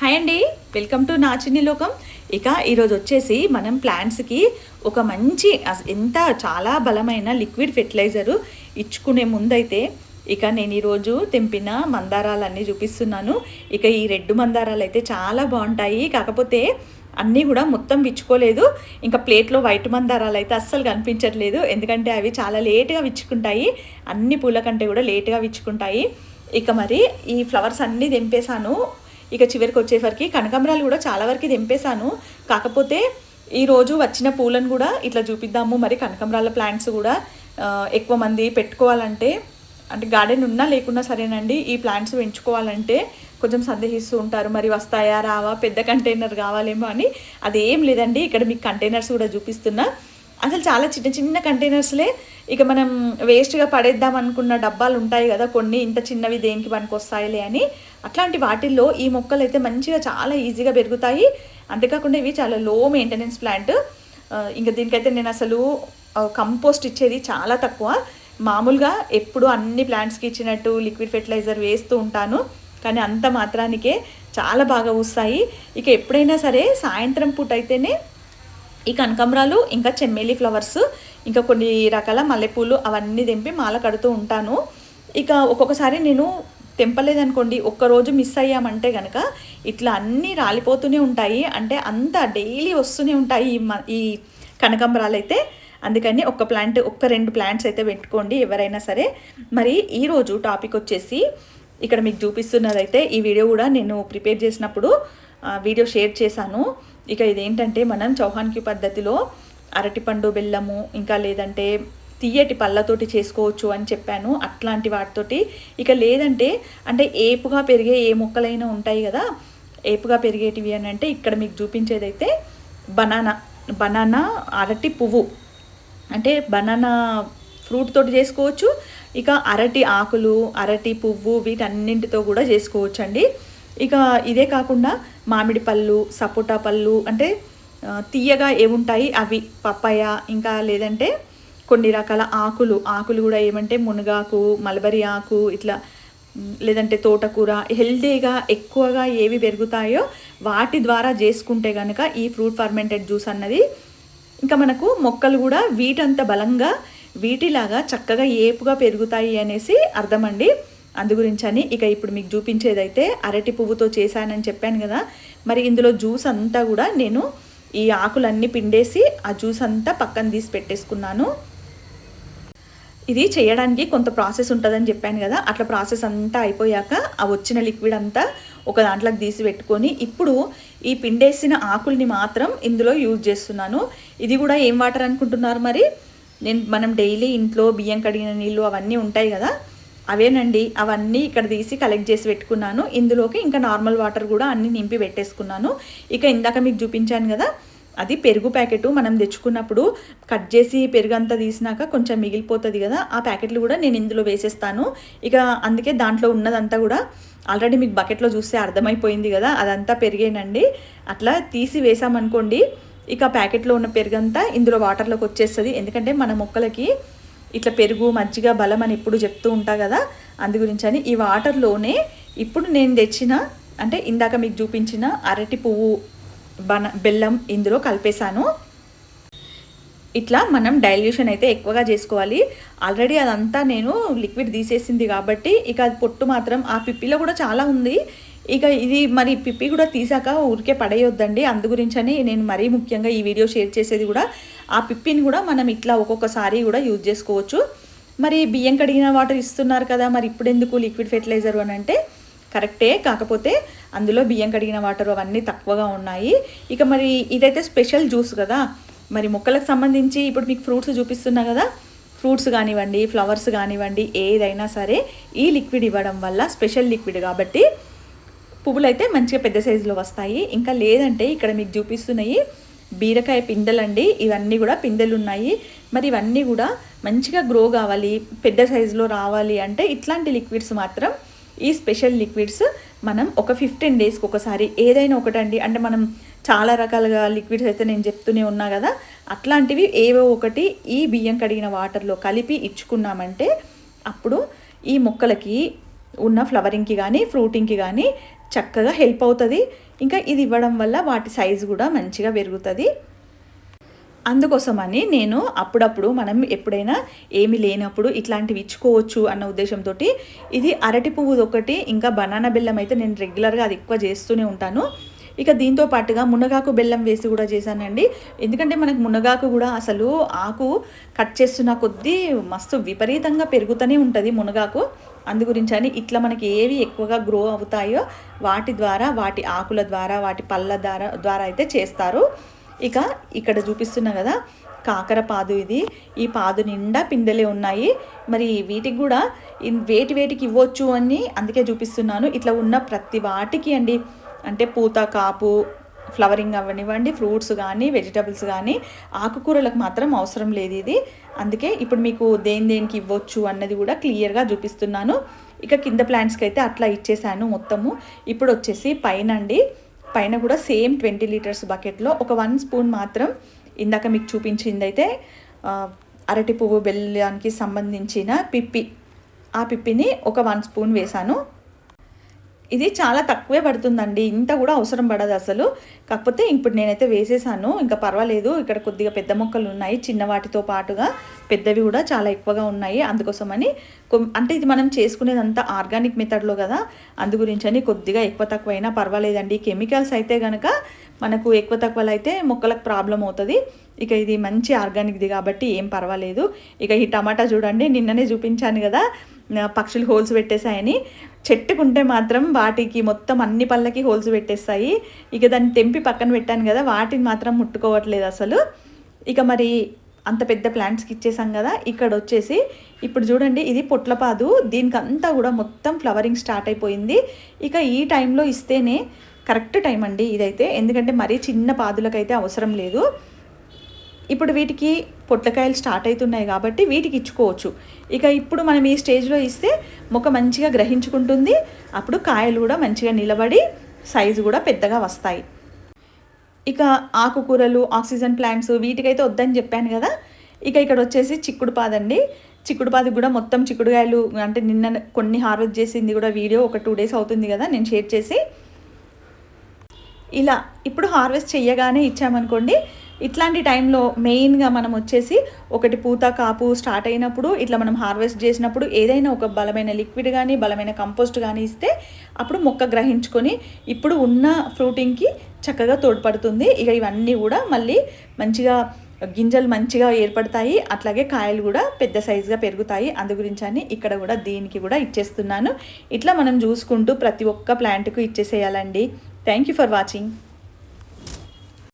Hi అండి. Welcome to నా లోకం. ఇక ఈరోజు వచ్చేసి మనం ప్లాంట్స్కి ఒక మంచి ఎంత చాలా బలమైన లిక్విడ్ ఫెర్టిలైజరు ఇచ్చుకునే ముందైతే ఇక నేను ఈరోజు తెంపిన మందారాలన్నీ చూపిస్తున్నాను. ఇక ఈ రెడ్ మందారాలు అయితే చాలా బాగుంటాయి. కాకపోతే అన్నీ కూడా మొత్తం విచ్చుకోలేదు. ఇంకా ప్లేట్లో వైట్ మందారాలు అయితే అస్సలు కనిపించట్లేదు. ఎందుకంటే అవి చాలా లేట్గా విచ్చుకుంటాయి. అన్ని పూల కంటే కూడా లేట్గా విచ్చుకుంటాయి. ఇక మరి ఈ ఫ్లవర్స్ అన్నీ తెంపేశాను. ఇక చివరికి వచ్చేసరికి కనకాంబరాలు కూడా చాలా వరకు దింపేశాను కాకపోతే ఈరోజు వచ్చిన పూలను కూడా ఇట్లా చూపిద్దాము. మరి కనకాంబరాల ప్లాంట్స్ కూడా ఎక్కువ మంది పెట్టుకోవాలంటే అంటే గార్డెన్ ఉన్నా లేకున్నా సరేనండి ఈ ప్లాంట్స్ పెంచుకోవాలంటే కొంచెం సందేహిస్తూ ఉంటారు. మరి వస్తాయా రావా పెద్ద కంటైనర్ కావాలేమో అని అదేం లేదండి. ఇక్కడ మీకు కంటైనర్స్ కూడా చూపిస్తున్నా. అసలు చాలా చిన్న చిన్న కంటైనర్స్లే ఇక మనం వేస్ట్గా పడేద్దాం అనుకున్న డబ్బాలు ఉంటాయి కదా కొన్ని ఇంత చిన్నవి దేనికి పనికి వస్తాయిలే అని అట్లాంటి వాటిల్లో ఈ మొక్కలు అయితే మంచిగా చాలా ఈజీగా పెరుగుతాయి. అంతేకాకుండా ఇవి చాలా లో మెయింటెనెన్స్ ప్లాంట్ ఇంకా దీనికైతే నేను అసలు కంపోస్ట్ ఇచ్చేది చాలా తక్కువ. మామూలుగా ఎప్పుడు అన్ని ప్లాంట్స్కి ఇచ్చినట్టు లిక్విడ్ ఫెర్టిలైజర్ వేస్తూ ఉంటాను. కానీ అంత మాత్రానికే చాలా బాగా వస్తాయి ఇక ఎప్పుడైనా సరే సాయంత్రం పూట అయితేనే ఈ కనకాంబరాలు ఇంకా చెమ్మేలి ఫ్లవర్స్ ఇంకా కొన్ని రకాల మల్లెపూలు అవన్నీ దింపి మాల కడుతూ ఉంటాను. ఇక ఒక్కొక్కసారి నేను తెంపలేదనుకోండి ఒక్కరోజు మిస్ అయ్యామంటే కనుక ఇట్లా అన్నీ రాలిపోతూనే ఉంటాయి. అంటే అంత డైలీ వస్తూనే ఉంటాయి ఈ మ- ఈ కనకాంబరాలు అయితే అందుకని ఒక్క ప్లాంట్ ఒక్క రెండు ప్లాంట్స్ అయితే పెట్టుకోండి ఎవరైనా సరే. మరి ఈరోజు టాపిక్ వచ్చేసి ఇక్కడ మీకు చూపిస్తున్నదైతే ఈ వీడియో కూడా నేను ప్రిపేర్ చేసినప్పుడు వీడియో షేర్ చేశాను. ఇక ఇదేంటంటే మనం చౌహాన్ క్యూ పద్ధతిలో అరటిపండు బెల్లము ఇంకా లేదంటే తీయటి పళ్ళతోటి చేసుకోవచ్చు అని చెప్పాను అట్లాంటి వాటితోటి. ఇక లేదంటే అంటే ఏపుగా పెరిగే ఏ మొక్కలైనా ఉంటాయి కదా ఏపుగా పెరిగేటివి అని అంటే ఇక్కడ మీకు చూపించేదైతే బనానా బనానా అరటి పువ్వు. అంటే బనానా ఫ్రూట్ తోటి చేసుకోవచ్చు ఇక అరటి ఆకులు అరటి పువ్వు వీటన్నింటితో కూడా చేసుకోవచ్చు అండి ఇక ఇదే కాకుండా మామిడి పళ్ళు సపోటా పళ్ళు అంటే తీయగా ఏముంటాయి? అవి పప్పాయ ఇంకా లేదంటే కొన్ని రకాల ఆకులు ఆకులు కూడా ఏమంటే మునగాకు మలబరి ఆకు ఇట్లా లేదంటే తోటకూర హెల్తీగా ఎక్కువగా ఏవి పెరుగుతాయో వాటి ద్వారా చేసుకుంటే కనుక ఈ ఫ్రూట్ ఫర్మెంటెడ్ జ్యూస్ అన్నది ఇంకా మనకు మొక్కలు కూడా వీటంత బలంగా వీటిలాగా చక్కగా ఏపుగా పెరుగుతాయి అనేసి అర్థమండి. అందుగురించని ఇక ఇప్పుడు మీకు చూపించేదైతే అరటి పువ్వుతో చేశానని చెప్పాను కదా. మరి ఇందులో జ్యూస్ అంతా కూడా నేను ఈ ఆకులన్నీ పిండేసి ఆ జ్యూస్ అంతా పక్కన తీసి పెట్టేసుకున్నాను. ఇది చేయడానికి కొంత ప్రాసెస్ ఉంటుందని చెప్పాను కదా. అట్లా ప్రాసెస్ అంతా అయిపోయాక ఆ వచ్చిన లిక్విడ్ అంతా ఒక దాంట్లోకి తీసి పెట్టుకొని ఇప్పుడు ఈ పిండేసిన ఆకుల్ని మాత్రం ఇందులో యూజ్ చేస్తున్నాను. ఇది కూడా ఏం వాటర్ అనుకుంటున్నారు మరి? నేను మనం డైలీ ఇంట్లో బియ్యం కడిగిన నీళ్ళు అవన్నీ ఉంటాయి కదా. అవేనండి. అవన్నీ ఇక్కడ తీసి కలెక్ట్ చేసి పెట్టుకున్నాను. ఇందులోకి ఇంకా నార్మల్ వాటర్ కూడా అన్నీ నింపి పెట్టేసుకున్నాను. ఇక ఇందాక మీకు చూపించాను కదా అది పెరుగు ప్యాకెట్ మనం తెచ్చుకున్నప్పుడు కట్ చేసి పెరుగు అంతా తీసినాక కొంచెం మిగిలిపోతుంది కదా ఆ ప్యాకెట్లు కూడా నేను ఇందులో వేసేస్తాను. ఇక అందుకే దాంట్లో ఉన్నదంతా కూడా ఆల్రెడీ మీకు బకెట్లో చూస్తే అర్థమైపోయింది కదా అదంతా పెరిగేనండి. అట్లా తీసి వేసామనుకోండి ఇక ప్యాకెట్లో ఉన్న పెరుగంతా ఇందులో వాటర్లోకి వచ్చేస్తుంది. ఎందుకంటే మన మొక్కలకి ఇట్లా పెరుగు మజ్జిగ బలం అని ఎప్పుడు చెప్తూ ఉంటా కదా అందు అని ఈ వాటర్లోనే ఇప్పుడు నేను తెచ్చిన అంటే ఇందాక మీకు చూపించిన అరటి పువ్వు బన బెల్లం ఇందులో కలిపేశాను. ఇట్లా మనం డైల్యూషన్ అయితే ఎక్కువగా చేసుకోవాలి. ఆల్రెడీ అదంతా నేను లిక్విడ్ తీసేసింది కాబట్టి ఇక అది పొట్టు మాత్రం ఆ పిప్పిలో కూడా చాలా ఉంది. ఇక ఇది మరి పిప్పి కూడా తీసాక ఊరికే పడేయొద్దండి. అందుగురించని నేను మరీ ముఖ్యంగా ఈ వీడియో షేర్ చేసేది కూడా ఆ పిప్పిని కూడా మనం ఇట్లా ఒక్కొక్కసారి కూడా యూజ్ చేసుకోవచ్చు. మరి బియ్యం కడిగిన వాటర్ ఇస్తున్నారు కదా మరి ఇప్పుడు ఎందుకు లిక్విడ్ ఫెర్టిలైజర్ అని అంటే కరెక్టే. కాకపోతే అందులో బియ్యం కడిగిన వాటర్ అవన్నీ తక్కువగా ఉన్నాయి. ఇక మరి ఇదైతే స్పెషల్ జ్యూస్ కదా. మరి మొక్కలకు సంబంధించి ఇప్పుడు మీకు ఫ్రూట్స్ చూపిస్తున్నా కదా. ఫ్రూట్స్ కానివ్వండి ఫ్లవర్స్ కానివ్వండి ఏదైనా సరే ఈ లిక్విడ్ ఇవ్వడం వల్ల స్పెషల్ లిక్విడ్ కాబట్టి పువ్వులు అయితే మంచిగా పెద్ద సైజులో వస్తాయి. ఇంకా లేదంటే ఇక్కడ మీకు చూపిస్తున్నాయి బీరకాయ పిందెలండి. ఇవన్నీ కూడా పిందెలు ఉన్నాయి మరి ఇవన్నీ కూడా మంచిగా గ్రో కావాలి పెద్ద సైజులో రావాలి అంటే ఇట్లాంటి లిక్విడ్స్ మాత్రం ఈ స్పెషల్ లిక్విడ్స్ మనం ఒక ఫిఫ్టీన్ డేస్కి ఒకసారి ఏదైనా ఒకటండి. అంటే మనం చాలా రకాలుగా లిక్విడ్స్ అయితే నేను చెప్తూనే ఉన్నా కదా. అట్లాంటివి ఏవో ఒకటి ఈ బియ్యం కడిగిన వాటర్లో కలిపి ఇచ్చుకున్నామంటే అప్పుడు ఈ మొక్కలకి ఉన్న ఫ్లవరింగ్కి కానీ ఫ్రూటింగ్కి కానీ చక్కగా హెల్ప్ అవుతుంది. ఇంకా ఇది ఇవ్వడం వల్ల వాటి సైజు కూడా మంచిగా పెరుగుతుంది. అందుకోసమని నేను అప్పుడప్పుడు మనం ఎప్పుడైనా ఏమి లేనప్పుడు ఇట్లాంటివి ఇచ్చుకోవచ్చు అన్న ఉద్దేశంతో ఇది అరటి పువ్వుది ఒకటి ఇంకా బనానా బెల్లం అయితే నేను రెగ్యులర్గా అది ఎక్కువ చేస్తూనే ఉంటాను. ఇక దీంతో పాటుగా మునగాకు బెల్లం వేసి కూడా చేశానండి. ఎందుకంటే మనకు మునగాకు కూడా అసలు ఆకు కట్ చేస్తున్న కొద్దీ మస్తు విపరీతంగా పెరుగుతూనే ఉంటుంది మునగాకు. అందు గురించి అని ఇట్లా మనకి ఏవి ఎక్కువగా గ్రో అవుతాయో వాటి ద్వారా వాటి ఆకుల ద్వారా వాటి పళ్ళ ద్వారా ద్వారా అయితే చేస్తారు. ఇక ఇక్కడ చూపిస్తున్నా కదా కాకర పాదు ఇది. ఈ పాదు నిండా పిందెలే ఉన్నాయి. మరి వీటికి కూడా ఇన్- వేటి వేటికి ఇవ్వచ్చు అని అందుకే చూపిస్తున్నాను. ఇట్లా ఉన్న ప్రతి వాటికి అండి. అంటే పూత కాపు ఫ్లవరింగ్ అవనివ్వండి ఫ్రూట్స్ కానీ వెజిటబుల్స్ కానీ ఆకుకూరలకు మాత్రం అవసరం లేదు ఇది. అందుకే ఇప్పుడు మీకు దేని దేనికి ఇవ్వచ్చు అన్నది కూడా క్లియర్గా చూపిస్తున్నాను. ఇక కింద ప్లాంట్స్కి అయితే అట్లా ఇచ్చేసాను మొత్తము. ఇప్పుడు వచ్చేసి పైన అండి. పైన కూడా సేమ్ ట్వంటీ లీటర్స్ బకెట్లో ఒక వన్ స్పూన్ మాత్రం ఇందాక మీకు చూపించిందైతే అరటి పువ్వు బెల్లానికి సంబంధించిన పిప్పి. ఆ పిప్పిని ఒక వన్ స్పూన్ వేసాను ఇది చాలా తక్కువే పడుతుందండి. ఇంత కూడా అవసరం పడదు అసలు. కాకపోతే ఇప్పుడు నేనైతే వేసేసాను. ఇంకా పర్వాలేదు. ఇక్కడ కొద్దిగా పెద్ద మొక్కలు ఉన్నాయి. చిన్న వాటితో పాటుగా పెద్దవి కూడా చాలా ఎక్కువగా ఉన్నాయి. అందుకోసమని అంటే ఇది మనం చేసుకునేదంతా ఆర్గానిక్ మెథడ్లో కదా. అందు గురించని కొద్దిగా ఎక్కువ తక్కువ అయినా పర్వాలేదండి. కెమికల్స్ అయితే కనుక మనకు ఎక్కువ తక్కువలు అయితే మొక్కలకు ప్రాబ్లం అవుతుంది. ఇక ఇది మంచి ఆర్గానిక్ది కాబట్టి ఏం పర్వాలేదు. ఇక ఈ టమాటా చూడండి. నిన్ననే చూపించాను కదా. పక్షులు హోల్స్ పెట్టేశాయని. చెట్టుకుంటే మాత్రం వాటికి మొత్తం అన్ని పళ్ళకి హోల్స్ పెట్టేస్తాయి. ఇక దాన్ని తెంపి పక్కన పెట్టాను కదా వాటిని మాత్రం ముట్టుకోవట్లేదు అసలు. ఇక మరి అంత పెద్ద ప్లాంట్స్కి ఇచ్చేసాం కదా ఇక్కడ వచ్చేసి ఇప్పుడు చూడండి ఇది పొట్లపాదు. దీనికంతా కూడా మొత్తం ఫ్లవరింగ్ స్టార్ట్ అయిపోయింది. ఇక ఈ టైంలో ఇస్తేనే కరెక్ట్ టైం అండి ఇదైతే. ఎందుకంటే మరీ చిన్న పాదులకైతే అవసరం లేదు. ఇప్పుడు వీటికి పొట్లకాయలు స్టార్ట్ అవుతున్నాయి కాబట్టి వీటికి ఇచ్చుకోవచ్చు. ఇక ఇప్పుడు మనం ఈ స్టేజ్లో ఇస్తే మొక్క మంచిగా గ్రహించుకుంటుంది. అప్పుడు కాయలు కూడా మంచిగా నిలబడి సైజు కూడా పెద్దగా వస్తాయి. ఇక ఆకుకూరలు ఆక్సిజన్ ప్లాంట్స్ వీటికైతే వద్దని చెప్పాను కదా. ఇక ఇక్కడ వచ్చేసి చిక్కుడు పాదండి చిక్కుడు కూడా మొత్తం చిక్కుడుకాయలు అంటే నిన్న కొన్ని హార్వెస్ట్ చేసింది కూడా వీడియో ఒక టూ డేస్ అవుతుంది కదా నేను షేర్ చేసి. ఇలా ఇప్పుడు హార్వెస్ట్ చేయగానే ఇచ్చామనుకోండి ఇట్లాంటి టైంలో మెయిన్గా మనం వచ్చేసి ఒకటి పూత కాపు స్టార్ట్ అయినప్పుడు ఇట్లా మనం హార్వెస్ట్ చేసినప్పుడు ఏదైనా ఒక బలమైన లిక్విడ్ కానీ బలమైన కంపోస్ట్ కానీ ఇస్తే అప్పుడు మొక్క గ్రహించుకొని ఇప్పుడు ఉన్న ఫ్రూటింగ్కి చక్కగా తోడ్పడుతుంది. ఇక ఇవన్నీ కూడా మళ్ళీ మంచిగా గింజలు మంచిగా ఏర్పడతాయి. అట్లాగే కాయలు కూడా పెద్ద సైజుగా పెరుగుతాయి. అందు గురించి అని ఇక్కడ కూడా దీనికి కూడా ఇచ్చేస్తున్నాను. ఇట్లా మనం చూసుకుంటూ ప్రతి ఒక్క ప్లాంట్కు ఇచ్చేసేయాలండి. Thank you for watching.